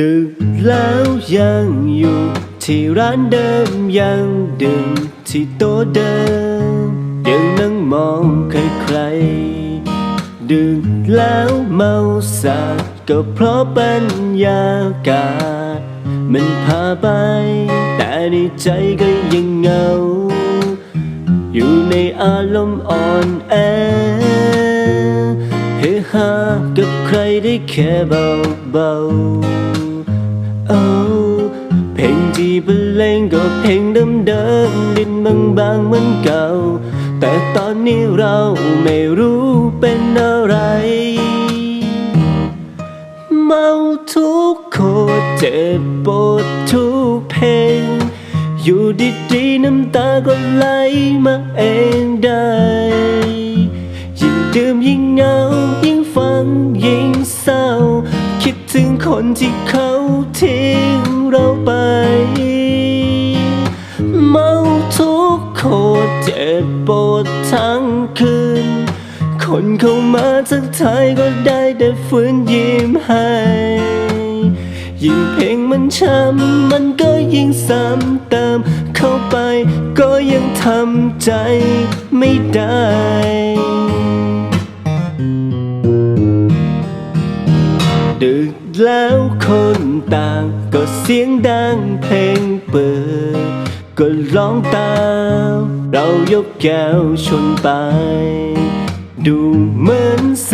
ดึกแล้วยังอยู่ ที่ร้านเดิมยังดื่มที่โต๊ะเดิมยังนั่งมองใครๆดึกแล้วเมาสักก็เพราะบรรยากาศ มันพาไป แต่ในใจก็ยังเหงา อยู่ในอารมณ์อ่อนแอเฮฮากับใครได้แค่เบาๆ บรรเลงก็เพลงเดิมเดิมดินบางบางเหมือนเก่า แต่ตอนนี้เราไม่รู้เป็นอะไร เมาทุกโคตรเจ็บปวดทุกเพลง อยู่ดีๆน้ำตาก็ไหลมาเองได้ ที่เขาทิ้งเราไป เมาทุกโคตรเจ็บปวดทั้งคืน คนเข้ามาทักทายก็ได้แต่ฝืนยิ้มให้ยิ่งเพลงมันช้ำมันก็ยิ่งซ้ำเติมเข้าไป ก็ยังทำใจไม่ได้ ดึกแล้วคนต่างก็เสียงดังเพลงเปิด ก็ร้องตามเรายกแก้วชนไป ดูเหมือนส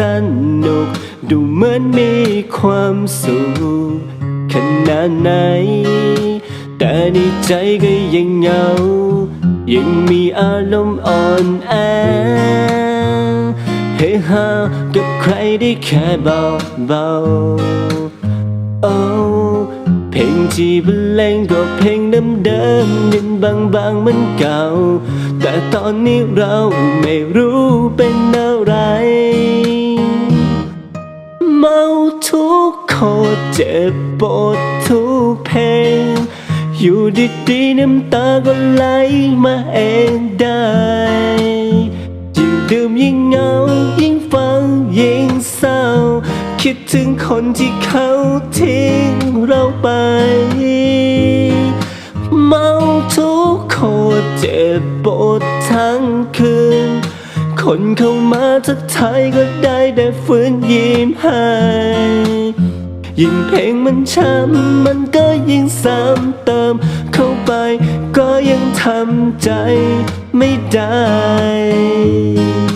นุก ดูเหมือนมีความสุขขนาดไหน แต่ในใจก็ยังเหงา ยังมีอารมณ์อ่อนแอ เฮฮากับใครได้แค่เบาเบาโอ้เพลงที่บรรเลงก็เพลงเดิมเดิมยังบางบางเหมือนเก่า แต่ตอนนี้เราไม่รู้เป็นอะไร เมาทุกโคตรเจ็บปวดทุกเพลง อยู่ดีๆน้ำตาก็ไหลมาเองได้ ดื่มยิ่งเหงายิ่งฟังยิ่งเศร้า คิดถึงคนที่เขาทิ้งเราไป เมาทุกโคตรเจ็บปวดทั้งคืน คนเข้ามาทักทายก็ได้แต่ฝืนยิ้มให้ยิ่งเพลงมันช้ำมันก็ยิ่งซ้ำเติม ทำใจไม่ได้